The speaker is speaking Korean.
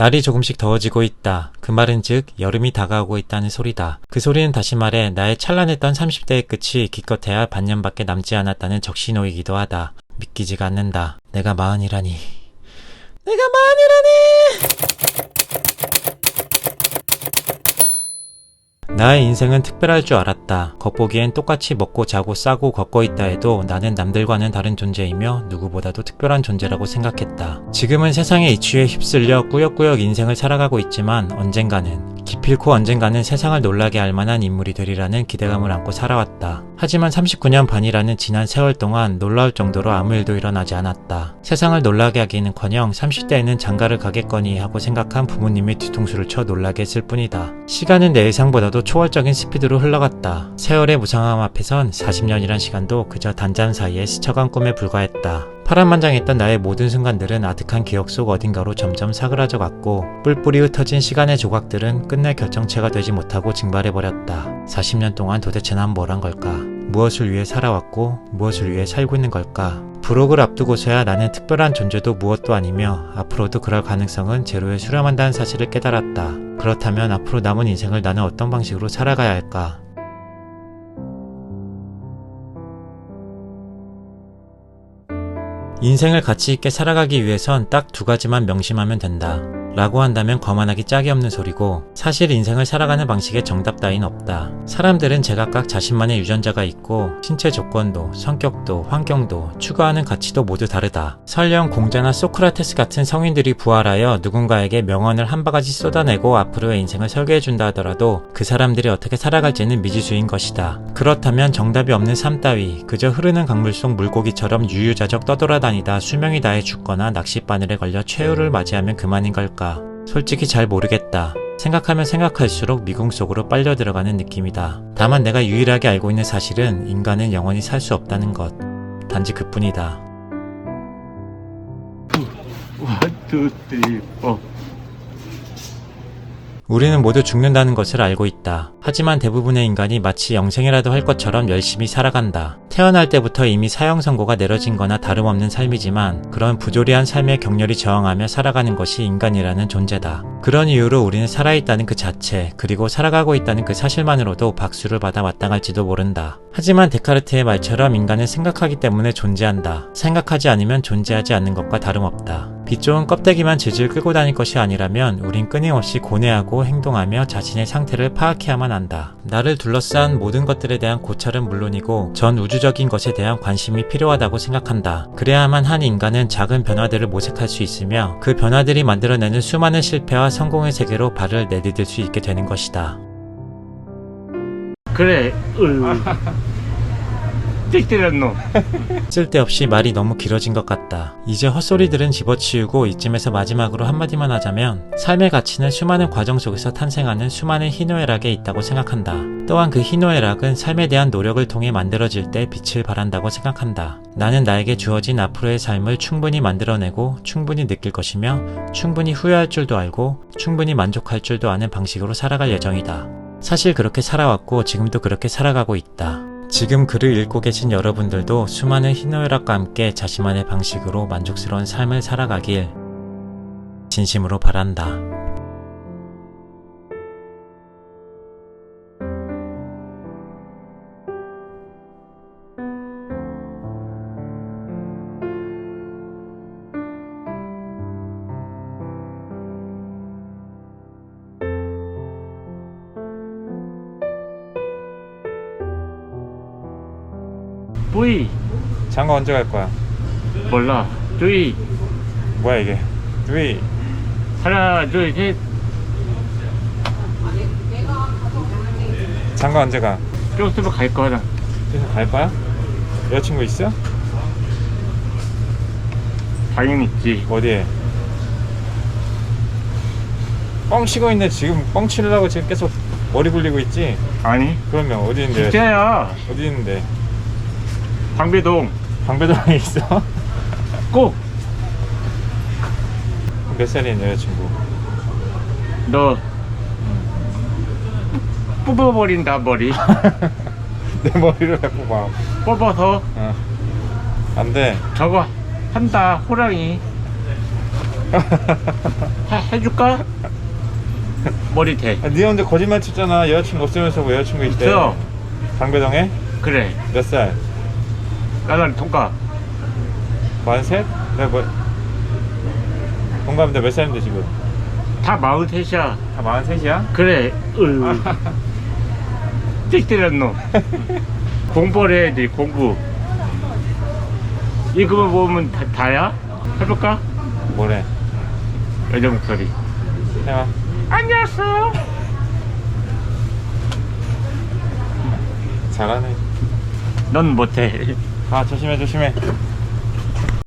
날이 조금씩 더워지고 있다. 그 말은 즉 여름이 다가오고 있다는 소리다. 그 소리는 다시 말해 나의 찬란했던 30대의 끝이 기껏해야 반년밖에 남지 않았다는 적신호이기도 하다. 믿기지가 않는다. 내가 마흔이라니. 내가 마흔이라니! 나의 인생은 특별할 줄 알았다. 겉보기엔 똑같이 먹고 자고 싸고 걷고 있다 해도 나는 남들과는 다른 존재이며 누구보다도 특별한 존재라고 생각했다. 지금은 세상의 이치에 휩쓸려 꾸역꾸역 인생을 살아가고 있지만 언젠가는 기필코 언젠가는 세상을 놀라게 할 만한 인물이 되리라는 기대감을 안고 살아왔다. 하지만 39년 반이라는 지난 세월 동안 놀라울 정도로 아무 일도 일어나지 않았다. 세상을 놀라게 하기는커녕 30대에는 장가를 가겠거니 하고 생각한 부모님의 뒤통수를 쳐 놀라게 했을 뿐이다. 시간은 내 예상보다도 초월적인 스피드로 흘러갔다. 세월의 무상함 앞에선 40년이란 시간도 그저 단잠 사이에 스쳐간 꿈에 불과했다. 파란만장했던 나의 모든 순간들은 아득한 기억 속 어딘가로 점점 사그라져 갔고 뿔뿔이 흩어진 시간의 조각들은 끝내 결정체가 되지 못하고 증발해버렸다. 40년 동안 도대체 난 뭘 한 걸까? 무엇을 위해 살아왔고 무엇을 위해 살고 있는 걸까? 부록을 앞두고서야 나는 특별한 존재도 무엇도 아니며 앞으로도 그럴 가능성은 제로에 수렴한다는 사실을 깨달았다. 그렇다면 앞으로 남은 인생을 나는 어떤 방식으로 살아가야 할까? 인생을 가치 있게 살아가기 위해선 딱 두 가지만 명심하면 된다. 라고 한다면 거만하기 짝이 없는 소리고 사실 인생을 살아가는 방식에 정답 따윈 없다. 사람들은 제각각 자신만의 유전자가 있고 신체 조건도 성격도 환경도 추구하는 가치도 모두 다르다. 설령 공자나 소크라테스 같은 성인들이 부활하여 누군가에게 명언을 한 바가지 쏟아내고 앞으로의 인생을 설계해준다 하더라도 그 사람들이 어떻게 살아갈지는 미지수인 것이다. 그렇다면 정답이 없는 삶 따위 그저 흐르는 강물 속 물고기처럼 유유자적 떠돌아다니다 수명이 다해 죽거나 낚싯바늘에 걸려 최후를 맞이하면 그만인 걸까? 솔직히 잘 모르겠다. 생각하면 생각할수록 미궁 속으로 빨려 들어가는 느낌이다. 다만 내가 유일하게 알고 있는 사실은 인간은 영원히 살 수 없다는 것. 단지 그뿐이다. One, two, three, four. 우리는 모두 죽는다는 것을 알고 있다. 하지만 대부분의 인간이 마치 영생이라도 할 것처럼 열심히 살아간다. 태어날 때부터 이미 사형 선고가 내려진 거나 다름없는 삶이지만 그런 부조리한 삶에 격렬히 저항하며 살아가는 것이 인간이라는 존재다. 그런 이유로 우리는 살아있다는 그 자체, 그리고 살아가고 있다는 그 사실만으로도 박수를 받아 마땅할지도 모른다. 하지만 데카르트의 말처럼 인간은 생각하기 때문에 존재한다. 생각하지 않으면 존재하지 않는 것과 다름없다. 빛 좋은 껍데기만 질질 끌고 다닐 것이 아니라면 우린 끊임없이 고뇌하고 행동하며 자신의 상태를 파악해야만 한다. 나를 둘러싼 모든 것들에 대한 고찰은 물론이고 전 우주적인 것에 대한 관심이 필요하다고 생각한다. 그래야만 한 인간은 작은 변화들을 모색할 수 있으며 그 변화들이 만들어내는 수많은 실패와 성공의 세계로 발을 내디딜 수 있게 되는 것이다. 그래, 으. 띡 놈. 쓸데없이 말이 너무 길어진 것 같다. 이제 헛소리들은 집어치우고 이쯤에서 마지막으로 한마디만 하자면 삶의 가치는 수많은 과정 속에서 탄생하는 수많은 희노애락에 있다고 생각한다. 또한 그 희노애락은 삶에 대한 노력을 통해 만들어질 때 빛을 발한다고 생각한다. 나는 나에게 주어진 앞으로의 삶을 충분히 만들어내고 충분히 느낄 것이며 충분히 후회할 줄도 알고 충분히 만족할 줄도 아는 방식으로 살아갈 예정이다. 사실 그렇게 살아왔고 지금도 그렇게 살아가고 있다. 지금 글을 읽고 계신 여러분들도 수많은 희노애락과 함께 자신만의 방식으로 만족스러운 삶을 살아가길 진심으로 바란다. 뿌이. 장가 언제 갈 거야? 몰라. 두이. 뭐야 이게? 왜 하나, 둘, 셋. 장가 언제 가? 좀 있으면 갈 거야. 계속 갈 거야? 여자친구 있어? 당연히 있지. 어디에? 뻥 치고 있네 지금 뻥 치려고 지금 계속 머리 굴리고 있지? 아니. 그러면 어디 있는데? 진짜야. 어디 있는데? 방배동. 방배동에 있어? 꼭. 몇 살인 여자친구? 너. 뽑아버린다, 머리. 내 머리를 왜 뽑아? 뽑아서 어. 안 돼. 저거 한다, 호랑이. 해, 해줄까? 머리 대. 아, 네 혼자 거짓말 쳤잖아. 여자친구 없으면서 뭐 여자친구 있대. 있어. 방배동에? 그래. 몇 살? 나랑 통과. 만셋? 내가 뭐 동갑인데 몇 살인데 지금? 다 마흔셋이야. 다 만셋이야? 그래. 으. 띡 때렸노. 공부를 해야지, 공부. 이거 보면 다, 다야? 해볼까? 뭐래? 여자 목소리. 해봐. 안녕하세요. 잘하네. 넌 못해. 아 조심해 조심해.